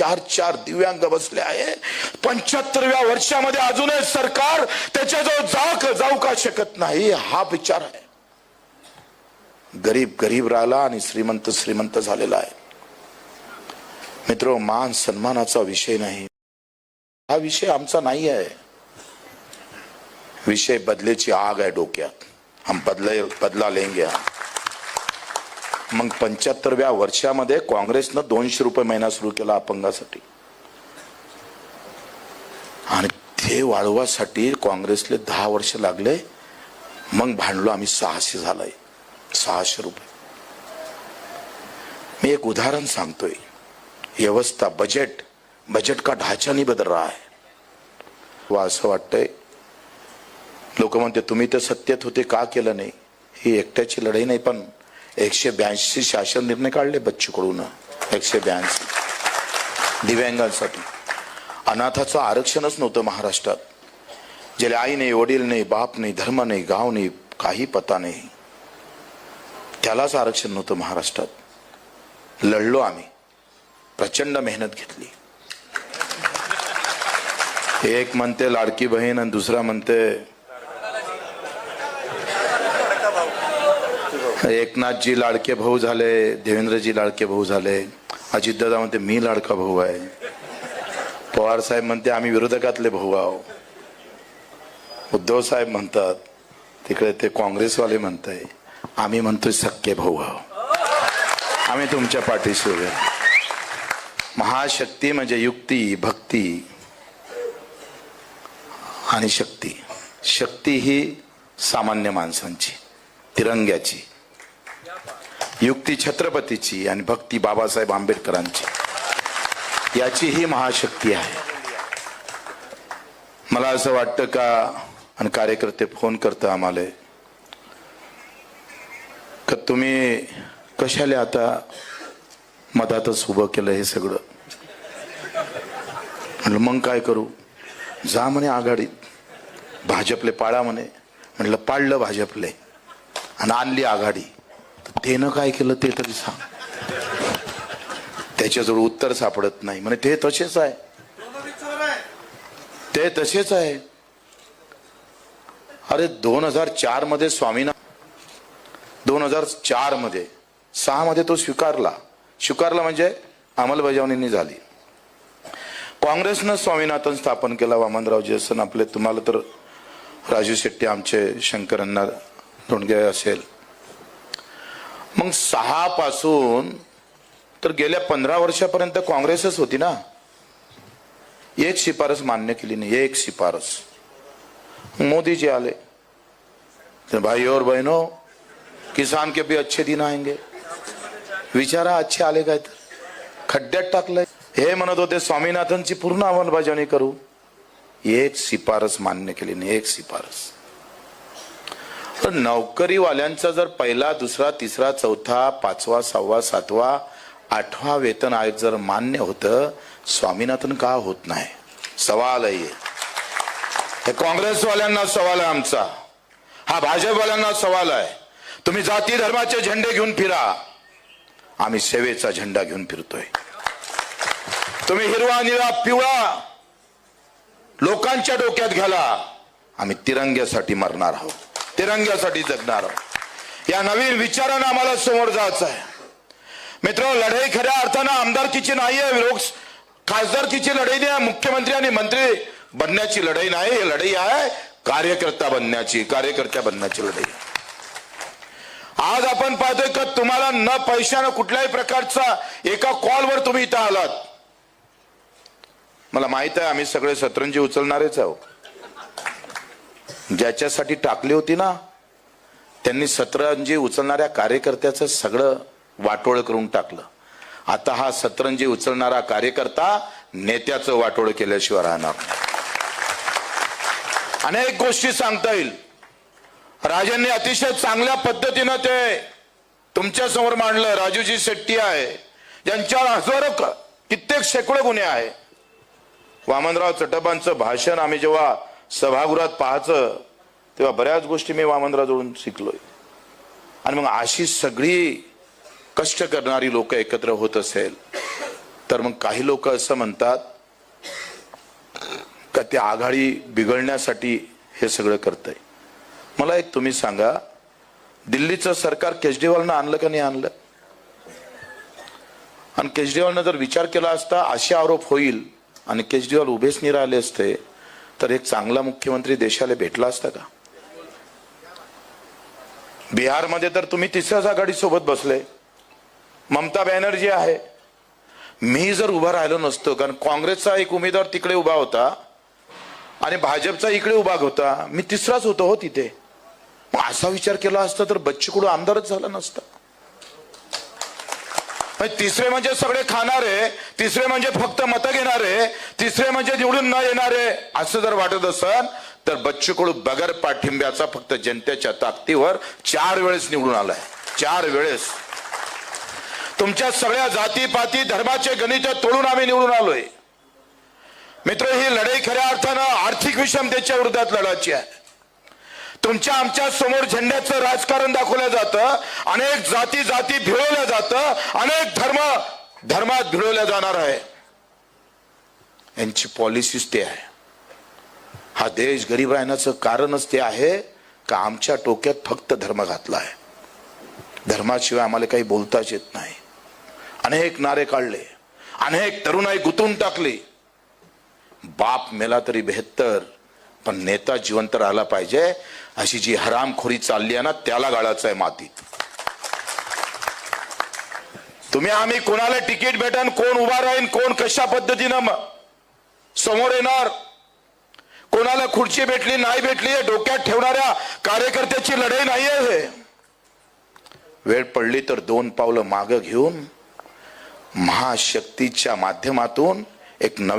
चार चार दिव्यांग बसले आहे. पंच्याहत्तरव्या वर्षामध्ये अजूनही सरकार त्याच्याजवळ जाऊ जाऊ का शकत नाही हा विचार आहे. गरीब गरीब राहिला आणि श्रीमंत श्रीमंत झालेला आहे. मित्र मान सन्मानाचा विषय नाही. हा विषय आमचा नाही आहे. विषय बदलेची आग आहे डोक्यात. हम बदले बदला लेंगे मग पंच्याहत्तरव्या वर्षामध्ये काँग्रेसनं दोनशे रुपये महिना सुरू केला अपंगासाठी. आणि ते वाढवासाठी काँग्रेसले दहा वर्ष लागले मग भांडलो आम्ही सहाशे झालंय. सहाशे रुपये. मी एक उदाहरण सांगतोय. व्यवस्था बजेट बजेट का ढाचा नाही बदल रहा है? वा असं वाटतंय. लोक म्हणते तुम्ही तर सत्तेत होते का केलं नाही? ही एकट्याची लढाई नाही पण एकशे ब्याऐंशी शासन निर्णय काढले बच्चूकडून. एकशे ब्याऐंशी. दिव्यांगांसाठी. अनाथाचं आरक्षणच नव्हतं महाराष्ट्रात. ज्याला आई नाही वडील नाही बाप नाही धर्म नाही गाव नाही काही पता नाही. त्यालाच आरक्षण नव्हतं महाराष्ट्रात. लढलो आम्ही. प्रचंड मेहनत घेतली. एक म्हणते लाडकी बहीण आणि दुसरा म्हणते एकनाथजी लाडके भाऊ झाले देवेंद्रजी लाडके भाऊ झाले अजितदादा म्हणते मी लाडका भाऊ आहे. पवार साहेब म्हणते आम्ही विरोधकातले भाऊ आहो. उद्धव साहेब म्हणतात तिकडे ते काँग्रेसवाले म्हणताय आम्ही म्हणतोय सक्के भाऊ आहो. आम्ही तुमच्या पाठीशी उभे महाशक्ती म्हणजे युक्ती भक्ती आणि शक्ती. शक्ती ही सामान्य माणसांची तिरंग्याची. युक्ती छत्रपतीची आणि भक्ती बाबासाहेब आंबेडकरांची. याची ही महाशक्ती आहे. मला असं वाटतं का आणि कार्यकर्ते फोन करतं आम्हाला का तुम्ही कशाला आता मधातच उभं केलं हे सगळं? म्हणलं मग काय करू? जा म्हणे आघाडीत. भाजपले पाळा म्हणे. म्हटलं पाळलं भाजपले. आणि आणली आघाडी. त्यानं काय केलं ते तरी सांग. त्याच्याजवळ उत्तर सापडत नाही. म्हणे ते तसेच आहे. ते तसेच आहे. अरे दोन हजार चारमध्ये स्वामीना दोन हजार चारमध्ये सहा मध्ये तो स्वीकारला. स्वीकारला म्हणजे अंमलबजावणी झाली. काँग्रेसनं स्वामीनाथन स्थापन केला. वामनराव असं आपले तुम्हाला तर राजू शेट्टी आमचे शंकरांना धोंडगे असेल. मग सहा पासून तर गेल्या पंधरा वर्षापर्यंत काँग्रेसच होती ना. एक शिफारस मान्य केली नाही एक शिफारस. मोदीजी आले. भाई और बहनों किसान के भी अच्छे दिन आएंगे. विचारा अच्छे आले काय तर? खड्ड्यात टाकलंय. हे म्हणत होते स्वामीनाथनची पूर्ण अंमलबजावणी करू. एक शिफारस मान्य केली नाही एक शिफारस. तर नोकरीवाल्यांचा जर पहिला दुसरा तिसरा चौथा पाचवा सहावा सातवा आठवा वेतन आयोग जर मान्य होतं स्वामीनाथन का होत नाही? सवाल आहे. हे काँग्रेसवाल्यांना सवाल आहे आमचा. हा भाजपवाल्यांना सवाल आहे. तुम्ही जाती धर्माचे झेंडे घेऊन फिरा. आम्ही सेवेचा झेंडा घेऊन फिरतोय. तुम्ही हिरवा निळा पिवळा लोकांच्या डोक्यात घ्याला. आम्ही तिरंग्यासाठी मरणार आहोत. तिरंग्यासाठी जगणार. या नवीन विचारानं आम्हाला समोर जायचं आहे. मित्र लढाई खऱ्या अर्थानं आमदारकीची नाही आहे लोक खासदारकीची लढाई नाही आहे मुख्यमंत्री आणि मंत्री बनण्याची लढाई नाही ही लढाई आहे कार्यकर्ता बनण्याची कार्यकर्त्या बनण्याची लढाई. आज आपण पाहतोय का तुम्हाला न पैशानं कुठल्याही प्रकारचा एका कॉलवर तुम्ही इथं आलात. मला माहीत आहे आम्ही सगळे सतरंजी उचलणारेच आहोत. ज्याच्यासाठी टाकली होती ना त्यांनी सतरंजी उचलणाऱ्या कार्यकर्त्याचं सगळं वाटोळ करून टाकलं. आता हा सतरंजी उचलणारा कार्यकर्ता नेत्याचं वाटोळ केल्याशिवाय राहणार अनेक गोष्टी सांगता येईल. राजांनी अतिशय चांगल्या पद्धतीनं ते तुमच्यासमोर मांडलं. राजूजी शेट्टी आहे. ज्यांच्यावर हजारो कित्येक शेकडो गुन्हे आहे. वामनराव चटबांचं भाषण आम्ही जेव्हा सभागृहात पाहायचं तेव्हा बऱ्याच गोष्टी मी वामनराजवळून शिकलोय. आणि मग अशी सगळी कष्ट करणारी लोक एकत्र होत असेल तर मग काही लोक असं म्हणतात का ते आघाडी बिघडण्यासाठी हे सगळं करतंय. मला एक तुम्ही सांगा दिल्लीचं सरकार केजरीवालनं आणलं का नाही आणलं? आणि केजरीवालनं जर विचार केला असता असे आरोप होईल आणि केजरीवाल उभेच नाही राहिले असते तर एक चांगला मुख्यमंत्री देशाला भेटला असता का? बिहारमध्ये तर तुम्ही तिसऱ्याच आघाडी सोबत बसले. ममता बॅनर्जी आहे. मी जर उभा राहिलो नसतो कारण काँग्रेसचा एक उमेदवार तिकडे उभा होता आणि भाजपचा इकडे उभा होता मी तिसराच होतो हो तिथे. मग असा विचार केला असता तर बच्चू कडू आमदारच झाला नसता. तिसरे म्हणजे सगळे खाणारे तिसरे म्हणजे फक्त मतं घेणारे तिसरे म्हणजे निवडून न येणारे असं जर वाटत असेल तर बच्चू कडू बगर पाठिंब्याचा फक्त जनतेच्या ताकदीवर चार वेळेस निवडून आलाय. चार वेळेस. तुमच्या सगळ्या जाती पाती धर्माचे गणित तोडून आम्ही निवडून आलोय. मित्र ही लढाई खऱ्या अर्थानं आर्थिक विषमतेच्या विरोधात लढायची आहे. तुमच्या आमच्यासमोर झेंड्याचं राजकारण दाखवलं जातं. अनेक जाती जाती भिळवल्या जातं. अनेक धर्म धर्मात भिळवल्या जाणार आहे. यांची पॉलिसीच ते आहे. हा देश गरीब राहण्याचं कारणच ते आहे का आमच्या टोक्यात फक्त धर्म घातला आहे. धर्माशिवाय आम्हाला काही बोलताच येत नाही. अनेक नारे काढले. अनेक तरुणाई गुंतून टाकली. बाप मेला तरी बेहत्तर. पण नेता जिवंत राहिला पाहिजे. अशी जी हरामखोरी चालली आहे ना त्याला गाळाचं आहे मातीत. तुम्ही आम्ही कोणाला तिकीट भेटन कोण उभा राहीन कोण कशा पद्धतीनं समोर येणार? कोणाला खुर्ची भेटली नाही भेटली डोक्यात ठेवणाऱ्या कार्यकर्त्याची लढाई नाहीये हे. वेळ पडली तर दोन पावलं मागं घेऊन महाशक्तीच्या माध्यमातून एक नवी